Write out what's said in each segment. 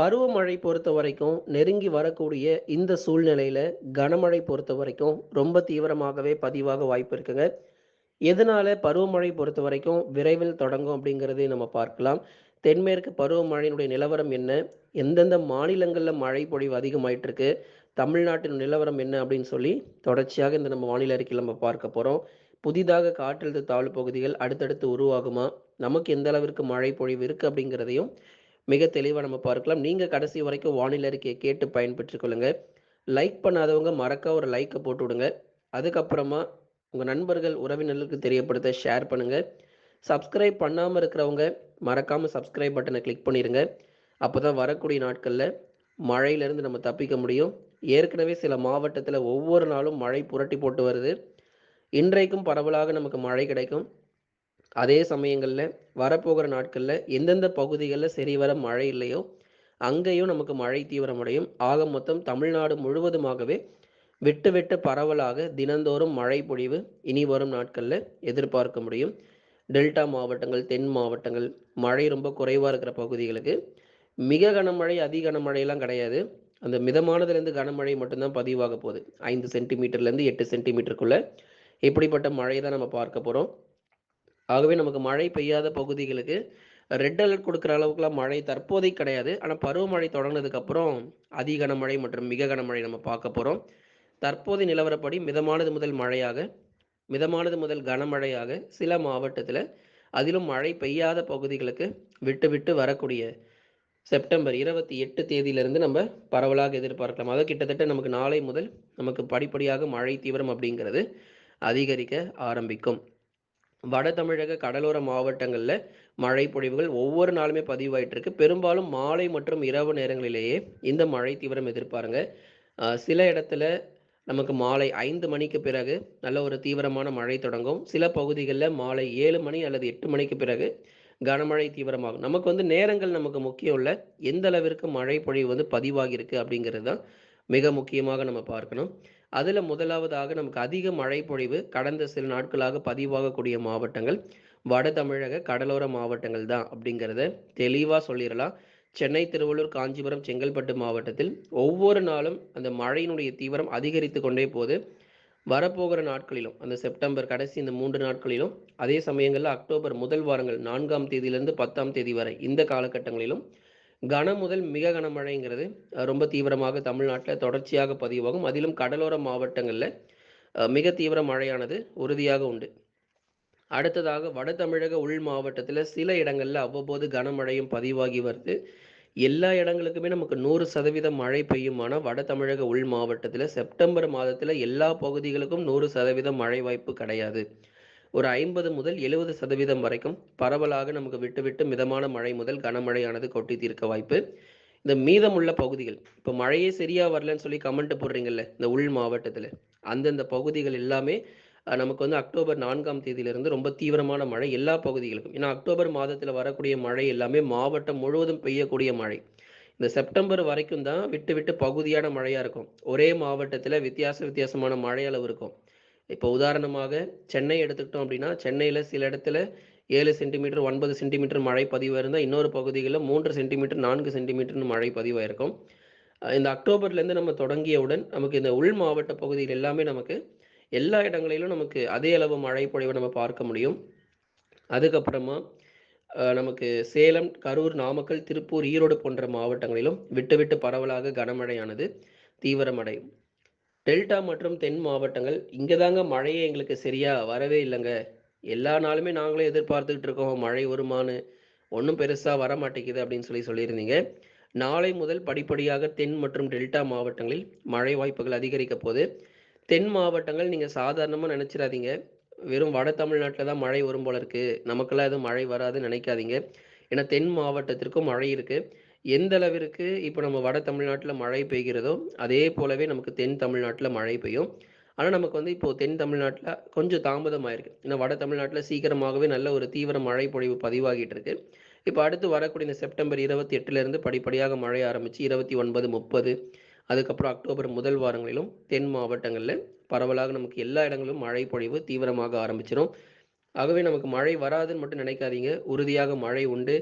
பருவமழை பொறுத்த வரைக்கும் நெருங்கி வரக்கூடிய இந்த சூழ்நிலையில கனமழை பொறுத்த வரைக்கும் ரொம்ப தீவிரமாகவே பதிவாக வாய்ப்பு இருக்குங்க. எதனால பருவமழை பொறுத்த வரைக்கும் விரைவில் தொடங்கும் அப்படிங்கிறதே நம்ம பார்க்கலாம். தென்மேற்கு பருவமழையினுடைய நிலவரம் என்ன? எந்தெந்த மாநிலங்களில் மழை பொழிவு அதிகமாயிட்டு இருக்கு தமிழ்நாட்டின் நிலவரம் என்ன அப்படின்னு சொல்லி தொடர்ச்சியாக இந்த நம்ம வானிலை அறிக்கையில் நம்ம பார்க்க போகிறோம் புதிதாக காற்றழுத்த தாழ்வு பகுதிகள் அடுத்தடுத்து உருவாகுமா? நமக்கு எந்த அளவிற்கு மழை பொழிவு இருக்குது அப்படிங்கிறதையும் மிக தெளிவாக நம்ம பார்க்கலாம். நீங்கள் கடைசி வரைக்கும் வானிலை அறிக்கையை கேட்டு பயன்பெற்றுக் கொள்ளுங்க லைக் பண்ணாதவங்க மறக்க ஒரு லைக்கை போட்டு விடுங்க. அதுக்கப்புறமா உங்கள் நண்பர்கள் உறவினர்களுக்கு தெரியப்படுத்த ஷேர் பண்ணுங்கள் சப்ஸ்கிரைப் பண்ணாமல் இருக்கிறவங்க மறக்காமல் சப்ஸ்கிரைப் பட்டனை கிளிக் பண்ணிடுங்க அப்போ தான் வரக்கூடிய நாட்களில் மழையிலேருந்து நம்ம தப்பிக்க முடியும். ஏற்கனவே சில மாவட்டத்தில் ஒவ்வொரு நாளும் மழை புரட்டி போட்டு வருது. இன்றைக்கும் பரவலாக நமக்கு மழை கிடைக்கும். அதே சமயங்களில் வரப்போகிற நாட்களில் எந்தெந்த பகுதிகளில் சரிவர மழை இல்லையோ அங்கேயும் நமக்கு மழை தீவிரமடையும். ஆக மொத்தம் தமிழ்நாடு முழுவதுமாகவே விட்டு விட்டு பரவலாக தினந்தோறும் மழை பொழிவு இனி வரும் நாட்களில் எதிர்பார்க்க முடியும். டெல்டா மாவட்டங்கள் தென் மாவட்டங்கள் மழை ரொம்ப குறைவாக இருக்கிற பகுதிகளுக்கு மிக கனமழை அதிக கனமழையெல்லாம் கிடையாது. அந்த மிதமானதுலேருந்து கனமழை மட்டும்தான் பதிவாக போகுது. ஐந்து சென்டிமீட்டர்லேருந்து எட்டு சென்டிமீட்டருக்குள்ளே இப்படிப்பட்ட மழையை தான் நம்ம பார்க்க போகிறோம் ஆகவே நமக்கு மழை பெய்யாத பகுதிகளுக்கு ரெட் அலர்ட் கொடுக்குற அளவுக்குலாம் மழை தற்போதைக்கு கிடையாது. ஆனால் பருவமழை தொடங்கினதுக்கப்புறம் அதி கனமழை மற்றும் மிக கனமழை நம்ம பார்க்க போகிறோம் தற்போதைய நிலவரப்படி மிதமானது முதல் மழையாக மிதமானது முதல் கனமழையாக சில மாவட்டத்தில் அதிலும் மழை பெய்யாத பகுதிகளுக்கு விட்டு விட்டு வரக்கூடிய செப்டம்பர் இருபத்தி எட்டு தேதியிலிருந்து நம்ம பரவலாக எதிர்பார்க்கலாம். அதை கிட்டத்தட்ட நமக்கு நாளை முதல் நமக்கு படிப்படியாக மழை தீவிரம் அப்படிங்கிறது அதிகரிக்க ஆரம்பிக்கும். வட தமிழக கடலோர மாவட்டங்களில் மழை பொழிவுகள் ஒவ்வொரு நாளுமே பதிவாயிட்டு இருக்கு பெரும்பாலும் மாலை மற்றும் இரவு நேரங்களிலேயே இந்த மழை தீவிரம் எதிர்பாருங்க. சில இடத்துல நமக்கு மாலை ஐந்து மணிக்கு பிறகு நல்ல ஒரு தீவிரமான மழை தொடங்கும். சில பகுதிகளில் மாலை ஏழு மணி அல்லது எட்டு மணிக்கு பிறகு கனமழை தீவிரமாகும். நமக்கு வந்து நேரங்கள் நமக்கு முக்கியம் இல்லை. எந்த அளவிற்கு மழை பொழிவு வந்து பதிவாகியிருக்கு அப்படிங்கிறது தான் மிக முக்கியமாக நம்ம பார்க்கணும். அதில் முதலாவதாக நமக்கு அதிக மழை பொழிவு கடந்த சில நாட்களாக பதிவாகக்கூடிய மாவட்டங்கள் வட தமிழக கடலோர மாவட்டங்கள் தான் அப்படிங்கிறத தெளிவாக சொல்லிடலாம். சென்னை திருவள்ளூர் காஞ்சிபுரம் செங்கல்பட்டு மாவட்டத்தில் ஒவ்வொரு நாளும் அந்த மழையினுடைய தீவிரம் அதிகரித்து கொண்டே போது வரப்போகிற நாட்களிலும் அந்த செப்டம்பர் கடைசி இந்த மூன்று நாட்களிலும் அதே சமயங்களில் அக்டோபர் முதல் வாரங்கள் நான்காம் தேதியிலிருந்து பத்தாம் தேதி வரை இந்த காலகட்டங்களிலும் கன முதல் மிக கனமழைங்கிறது ரொம்ப தீவிரமாக தமிழ்நாட்டில் தொடர்ச்சியாக பதிவாகும் அதிலும் கடலோர மாவட்டங்களில் மிக தீவிர மழையானது உறுதியாக உண்டு. அடுத்ததாக வட தமிழக உள் மாவட்டத்தில் சில இடங்களில் அவ்வப்போது கனமழையும் பதிவாகி வருது. எல்லா இடங்களுக்குமே நமக்கு நூறு சதவீதம் மழை பெய்யுமானால் வட தமிழக உள் மாவட்டத்தில் செப்டம்பர் மாதத்தில் எல்லா பகுதிகளுக்கும் நூறு சதவீதம் மழை வாய்ப்பு கிடையாது. ஒரு ஐம்பது முதல் எழுபது சதவீதம் வரைக்கும் பரவலாக நமக்கு விட்டுவிட்டு மிதமான மழை முதல் கனமழையானது கொட்டி தீர்க்க வாய்ப்பு. இந்த மீதமுள்ள பகுதிகள் இப்போ மழையே சரியா வரலன்னு சொல்லி கமெண்ட் போடுறீங்கல்ல இந்த உள் மாவட்டத்தில் அந்தந்த பகுதிகள் எல்லாமே நமக்கு வந்து அக்டோபர் நான்காம் தேதியிலிருந்து ரொம்ப தீவிரமான மழை எல்லா பகுதிகளுக்கும். ஏன்னா அக்டோபர் மாதத்தில் வரக்கூடிய மழை எல்லாமே மாவட்டம் முழுவதும் பெய்யக்கூடிய மழை. இந்த செப்டம்பர் வரைக்கும் தான் விட்டு விட்டு பகுதியான மழையாக இருக்கும். ஒரே மாவட்டத்தில் வித்தியாச வித்தியாசமான மழை அளவு இருக்கும். இப்போ உதாரணமாக சென்னை எடுத்துக்கிட்டோம் அப்படின்னா சென்னையில் சில இடத்துல ஏழு சென்டிமீட்டர் ஒன்பது சென்டிமீட்டர் மழை பதிவாக இருந்தால் இன்னொரு பகுதிகளில் மூன்று சென்டிமீட்டர் நான்கு சென்டிமீட்டர்னு மழை பதிவாயிருக்கும் இருக்கும். இந்த அக்டோபர்லேருந்து நம்ம தொடங்கியவுடன் நமக்கு இந்த உள் மாவட்ட பகுதியில் எல்லாமே நமக்கு எல்லா இடங்களிலும் நமக்கு அதே அளவு மழை பொழிவை நம்ம பார்க்க முடியும். அதுக்கப்புறமா நமக்கு சேலம் கரூர் நாமக்கல் திருப்பூர் ஈரோடு போன்ற மாவட்டங்களிலும் விட்டு விட்டு பரவலாக கனமழையானது தீவிரமடையும். டெல்டா மற்றும் தென் மாவட்டங்கள் இங்கே தாங்க மழையே எங்களுக்கு சரியாக வரவே இல்லைங்க. எல்லா நாளுமே நாங்களே எதிர்பார்த்துக்கிட்டு இருக்கோம். மழை வருமானு ஒன்றும் பெருசாக வர மாட்டேங்குது அப்படின்னு சொல்லி சொல்லியிருந்தீங்க. நாளை முதல் படிப்படியாக தென் மற்றும் டெல்டா மாவட்டங்களில் மழை வாய்ப்புகள் அதிகரிக்க போது தென் மாவட்டங்கள் நீங்கள் சாதாரணமாக நினச்சிடாதீங்க. வெறும் வட தமிழ்நாட்டில் தான் மழை வரும் போல இருக்குது நமக்கெல்லாம் எதுவும் மழை வராதுன்னு நினைக்காதீங்க. ஏன்னா தென் மாவட்டத்திற்கும் மழை இருக்குது எந்த அளவிற்கு இப்போ நம்ம வட தமிழ்நாட்டில் மழை பெய்கிறதோ அதே போலவே நமக்கு தென் தமிழ்நாட்டில் மழை பெய்யும். ஆனால் நமக்கு வந்து இப்போது தென் தமிழ்நாட்டில் கொஞ்சம் தாமதமாயிருக்கு ஏன்னா வட தமிழ்நாட்டில் சீக்கிரமாகவே நல்ல ஒரு தீவிர மழை பொழிவு பதிவாகிட்டு இருக்கு. இப்போ அடுத்து வரக்கூடிய இந்த செப்டம்பர் இருபத்தி எட்டுலேருந்து படிப்படியாக மழை ஆரம்பித்து இருபத்தி ஒன்பது முப்பது அதுக்கப்புறம் அக்டோபர் முதல் வாரங்களிலும் தென் மாவட்டங்களில் பரவலாக நமக்கு எல்லா இடங்களிலும் மழை பொழிவு தீவிரமாக ஆரம்பிச்சிடும் ஆகவே நமக்கு மழை வராதுன்னு மட்டும் நினைக்காதீங்க. உறுதியாக மழை உண்டு.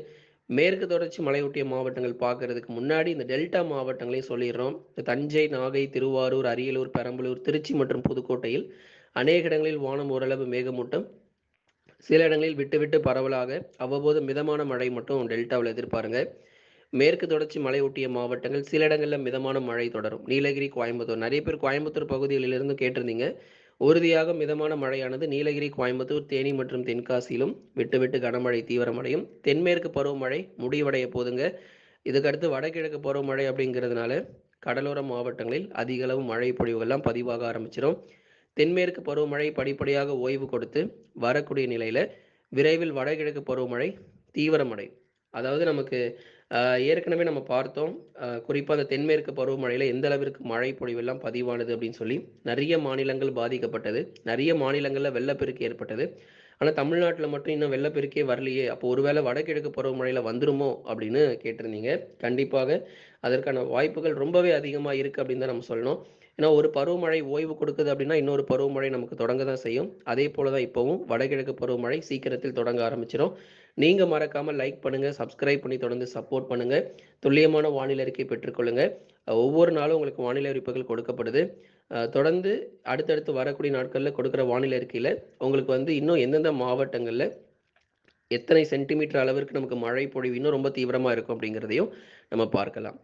மேற்கு தொடர்ச்சி மலையொட்டிய மாவட்டங்கள் பார்க்கறதுக்கு முன்னாடி இந்த டெல்டா மாவட்டங்களையும் சொல்லிடுறோம். இந்த தஞ்சை நாகை திருவாரூர் அரியலூர் பெரம்பலூர் திருச்சி மற்றும் புதுக்கோட்டையில் அநேக இடங்களில் வானம் ஓரளவு மேகமூட்டம். சில இடங்களில் விட்டு விட்டு பரவலாக அவ்வப்போது மிதமான மழை மட்டும் டெல்டாவில் எதிர்பாருங்க. மேற்கு தொடர்ச்சி மலையொட்டிய மாவட்டங்கள் சில இடங்களில் மிதமான மழை தொடரும். நீலகிரி கோயம்புத்தூர் நிறைய பேர் கோயம்புத்தூர் பகுதிகளிலிருந்து கேட்டிருந்தீங்க. உறுதியாக மிதமான மழையானது நீலகிரி கோயம்புத்தூர் தேனி மற்றும் தென்காசியிலும் விட்டு விட்டு கனமழை தீவிரமடையும். தென்மேற்கு பருவமழை முடிவடைய போதுங்க. இதுக்கடுத்து வடகிழக்கு பருவமழை அப்படிங்கிறதுனால கடலோர மாவட்டங்களில் அதிக அளவு மழை பொழிவுகள்லாம் பதிவாக ஆரம்பிச்சிடும் தென்மேற்கு பருவமழை படிப்படியாக ஓய்வு கொடுத்து வரக்கூடிய நிலையில் விரைவில் வடகிழக்கு பருவமழை தீவிரமடை அதாவது நமக்கு ஏற்கனவே நம்ம பார்த்தோம் குறிப்பாக அந்த தென்மேற்கு பருவமழையில் எந்த அளவிற்கு மழை பொழிவெல்லாம் பதிவானது அப்படின்னு சொல்லி நிறைய மாநிலங்கள் பாதிக்கப்பட்டது. நிறைய மாநிலங்களில் வெள்ளப்பெருக்கு ஏற்பட்டது. ஆனால் தமிழ்நாட்டில் மட்டும் இன்னும் வெள்ளப்பெருக்கே வரலையே. அப்போ ஒருவேளை வடகிழக்கு பருவமழையில் வந்துருமோ அப்படின்னு கேட்டிருந்தீங்க. கண்டிப்பாக அதற்கான வாய்ப்புகள் ரொம்பவே அதிகமாக இருக்குது அப்படின்னு தான் நம்ம சொல்லணும். ஏன்னா ஒரு பருவமழை ஓய்வு கொடுக்குது அப்படின்னா இன்னொரு பருவமழை நமக்கு தொடங்க தான் செய்யும். அதே போல தான் இப்போவும் வடகிழக்கு பருவமழை சீக்கிரத்தில் தொடங்க ஆரம்பிச்சிடும் நீங்கள் மறக்காமல் லைக் பண்ணுங்கள் சப்ஸ்கிரைப் பண்ணி தொடர்ந்து சப்போர்ட் பண்ணுங்கள் துல்லியமான வானிலை அறிக்கை பெற்றுக்கொள்ளுங்க ஒவ்வொரு நாளும் உங்களுக்கு வானிலை அறிவிப்புகள் கொடுக்கப்படுது. தொடர்ந்து அடுத்தடுத்து வரக்கூடிய நாட்களில் கொடுக்குற வானிலை அறிக்கையில் உங்களுக்கு வந்து இன்னும் எந்தெந்த மாவட்டங்களில் எத்தனை சென்டிமீட்டர் அளவிற்கு நமக்கு மழை பொழிவு இன்னும் ரொம்ப தீவிரமாக இருக்கும் அப்படிங்கிறதையும் நம்ம பார்க்கலாம்.